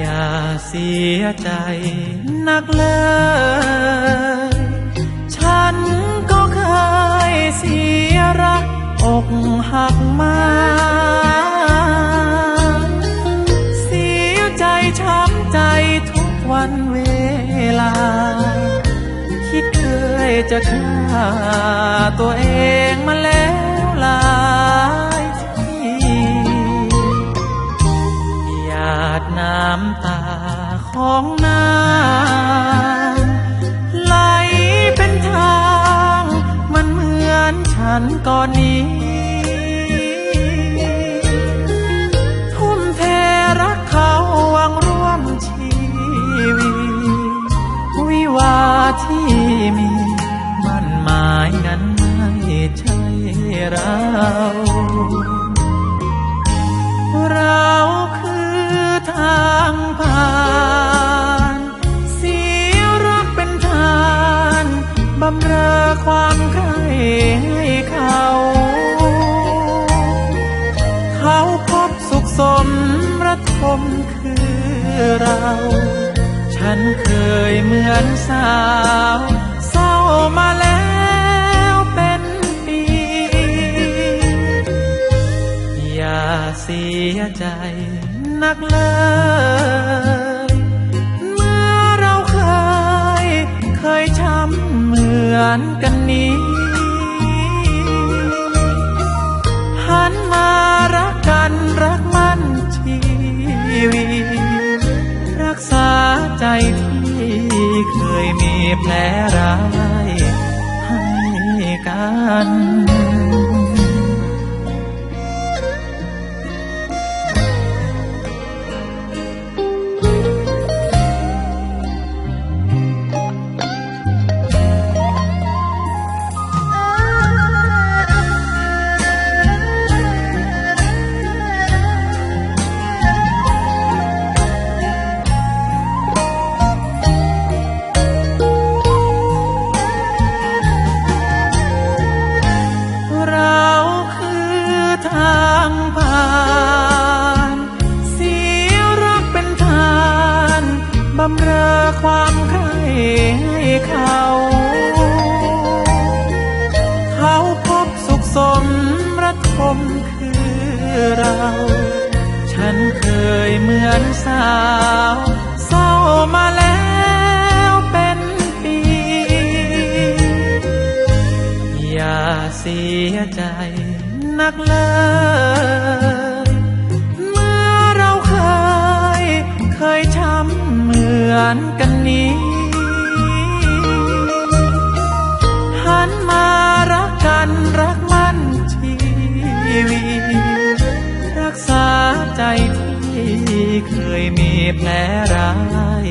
อย่าเสียใจนักเลย ฉันก็เคยเสียรักอกหักมา เสียใจช้ำใจทุกวันเวลา คิดเคยจะฆ่าตัวเองมาแล้ว ของนางไหลเป็นทาง มันเหมือนฉันก่อนนี้ ทุ่มเทรักเขาหวังร่วมชีวิต วิวาที่มี มันหมายนั้นไม่ใช่เรา บำเรอความใคร่ให้เขา เขาพบสุขสมระทมคือเรา ฉันเคยเหมือนสาวเศร้ามาแล้วเป็นปี อย่าเสียใจนักเลยานกันนี้ หันมารักกันรักมันชีวิตรักษาใจที่เคยมีแผลร้ายให้กัน ความใคร่ให้เขา เขาพบสุขสมระทมคือเรา ฉันเคยเหมือนสาว เศร้ามาแล้วเป็นปี อย่าเสียใจนักเลย อนกันนี้ หันมารักกันรักมันชีวีรักษาใจที่เคยมีแผลร้าย